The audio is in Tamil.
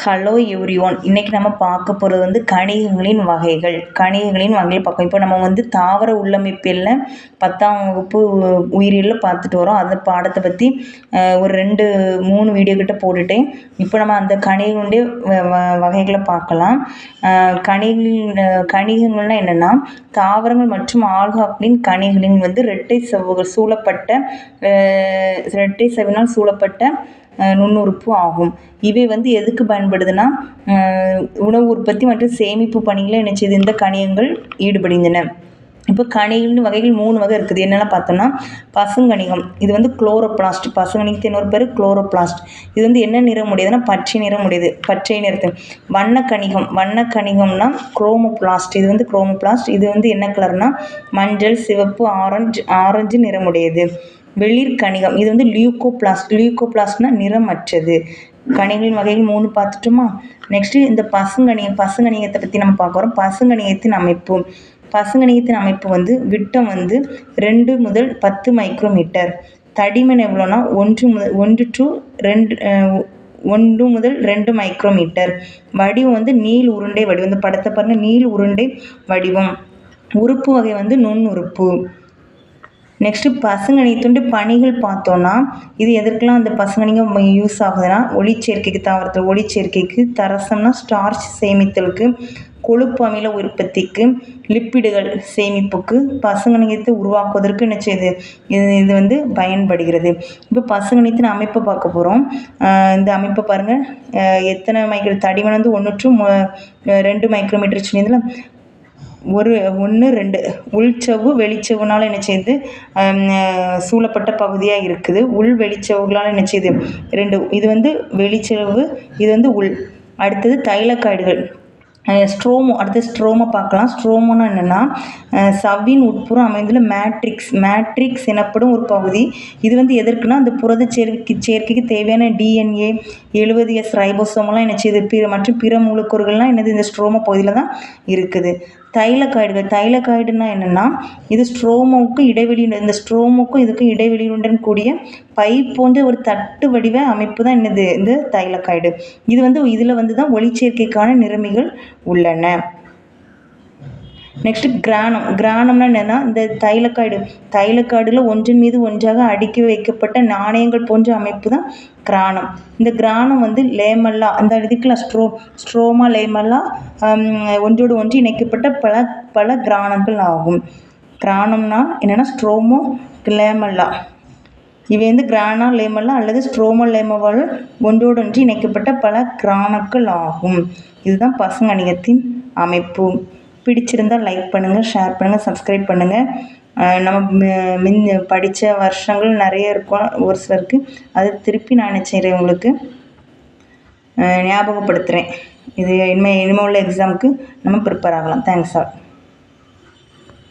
ஹலோ எவ்ரி ஒன் இன்றைக்கி நம்ம பார்க்க போகிறது வந்து கணிகங்களின் வகைகள். கணிகங்களின் வகைகள் பார்க்கும் இப்போ நம்ம வந்து தாவர உள்ளமைப்பில் பத்தாம் வகுப்பு உயிரியலில் பார்த்துட்டு வரோம். அந்த பாடத்தை பற்றி ஒரு ரெண்டு மூணு வீடியோ கிட்ட போட்டுட்டேன். இப்போ நம்ம அந்த கணிகங்களுடைய வகைகளை பார்க்கலாம். கணிகளின் கணிகங்கள்னால் என்னென்னா தாவரங்கள் மற்றும் ஆல்காக்களின் கணிகளின் வந்து ரெட்டை செவ்வ சூழப்பட்ட ரெட்டை செவினால் சூழப்பட்ட நுண்ணுறுப்பு ஆகும். இவை வந்து எதுக்கு பயன்படுதுன்னா உணவு உற்பத்தி மற்றும் சேமிப்பு பணிகளை என்ன இந்த கணியங்கள் ஈடுபடுகின்றன. இப்போ கணிகள்னு வகைகள் மூணு வகை இருக்குது. என்னெல்லாம் பார்த்தோம்னா பசுங்கணிகம் இது வந்து குளோரோபிளாஸ்ட் பசுங்கணிகத்து இன்னொரு பேர் குளோரோபிளாஸ்ட் இது வந்து என்ன நிறம் உடையதுன்னா பச்சை நிறம் உடையது. பச்சை நிறத்து. வண்ணக்கணிகம் வண்ணக்கணிகம்னா குரோமோபிளாஸ்ட் இது வந்து குரோமோபிளாஸ்ட் இது வந்து என்ன கலர்னா மஞ்சள் சிவப்பு ஆரஞ்சு ஆரஞ்சு நிறமுடையது வெளிர் கணிகம் இது வந்து லியூகோபிளாஸ்ட் லியூகோபிளாஸ்ட்னா நிறமற்றது. கணிகளின் வகைகள் மூணு பார்த்துட்டோமா? நெக்ஸ்ட்டு இந்த பசுங்கணியம் பசுங்கணியத்தை பற்றி நம்ம பார்க்குறோம் பசுங்கணியத்தின் அமைப்பு. பசுங்கணியத்தின் அமைப்பு வந்து விட்டம் வந்து ரெண்டு முதல் பத்து மைக்ரோமீட்டர். தடிமன் எவ்வளோனா? ஒன்று முதல் ஒன்று டு ரெண்டு ஒன்று முதல் ரெண்டு மைக்ரோமீட்டர். வடிவம் வந்து நீள் உருண்டை வடிவம். இந்த படத்தை பாருங்கள் நீள் உருண்டை வடிவம். உறுப்பு வகை வந்து நுண் உறுப்பு நெக்ஸ்ட்டு பசுங்கணித்துண்டு பணிகள் பார்த்தோன்னா இது எதற்கெல்லாம் அந்த பசுங்கணிங்க யூஸ் ஆகுதுன்னா ஒளிச்சேர்க்கைக்கு தாவரத்தில் ஒளிச்சேர்க்கைக்கு தரசம்னா ஸ்டார்ச் சேமித்தலுக்கு கொழுப்பு அமில உற்பத்திக்கு லிப்பிடுகள் சேமிப்புக்கு பசுங்கணிகத்தை உருவாக்குவதற்கு என்ன செய்யுது இது இது வந்து பயன்படுகிறது. இப்போ பசுங்கணித்தின் அமைப்பை பார்க்க போகிறோம் இந்த அமைப்பை பாருங்கள் எத்தனை மைக்ரோ தடிமன் வந்து ஒன்று டு ரெண்டு மைக்ரோமீட்டர் சொன்னதில் ஒரு ஒன்று ரெண்டு. உள்சவ்வு வெளிச்சவ்வுனால் என்ன செய்யுது? சூழப்பட்ட பகுதியாக இருக்குது. உள் வெளிச்சவுகளால் என்ன செய்யுது? ரெண்டு இது வந்து வெளிச்சவு இது வந்து உள். அடுத்தது தைலக்காய்டுகள். ஸ்ட்ரோமோ அடுத்து ஸ்ட்ரோமோ பார்க்கலாம். ஸ்ட்ரோமோனா என்னென்னா சவ்வின் உட்புறம் அமைந்துள்ள மேட்ரிக்ஸ். மேட்ரிக்ஸ் எனப்படும் ஒரு பகுதி. இது வந்து எதற்குன்னா அந்த புரத சேர்க்கை சேர்க்கைக்கு தேவையான டிஎன்ஏ எழுபது எஸ் ரைபோசோமெல்லாம் என்ன செய்யுது? பிற மற்றும் பிற மூலக்கூறுகள்லாம் என்னது? இந்த ஸ்ட்ரோமோ பகுதியில் தான் இருக்குது. தைலக்காய்டுகள் தைலக்காய்டுனா என்னென்னா இது ஸ்ட்ரோமோவுக்கு இடைவெளி இந்த ஸ்ட்ரோமோக்கும் இதுக்கும் இடைவெளியுடன் கூடிய பை போன்ற ஒரு தட்டு வடிவ அமைப்பு தான் என்னது? இந்த தைலக்காய்டு. இது வந்து இதில் வந்து தான் ஒளிச்சேர்க்கைக்கான நிறமிகள் உள்ளன. நெக்ஸ்ட்டு கிரானம் கிரானம்னா என்னென்னா இந்த தைலக்காடு. தைலக்காடில் ஒன்றின் மீது ஒன்றாக அடுக்கி வைக்கப்பட்ட நாணயங்கள் போன்ற அமைப்பு தான் கிரானம் இந்த கிரானம் வந்து லேமல்லா அந்த இதுக்குலாம் ஸ்ட்ரோ ஸ்ட்ரோமா லேமல்லா ஒன்றோடு ஒன்று இணைக்கப்பட்ட பல பல கிரானங்கள் ஆகும். கிரானம்னா என்னென்னா ஸ்ட்ரோமோ லேமல்லா. இவை வந்து கிரானா லேமல்லா அல்லது ஸ்ட்ரோமோ லேமவால் ஒன்றோடு ஒன்று இணைக்கப்பட்ட பல கிரானக்கள் ஆகும். இதுதான் பசுங்கணிகத்தின் அமைப்பு. பிடிச்சிருந்தால் லைக் பண்ணுங்கள் ஷேர் பண்ணுங்கள் சப்ஸ்கிரைப் பண்ணுங்கள் நம்ம மின் படித்த வருஷங்கள் நிறைய இருக்கும் ஒரு சிலருக்கு. அது திருப்பி நான் செய்கிறேன் உங்களுக்கு. ஞாபகப்படுத்துகிறேன் இது இனிமேல் இனிமேல் உள்ள எக்ஸாமுக்கு நம்ம ப்ரிப்பேர் ஆகலாம். Thanks all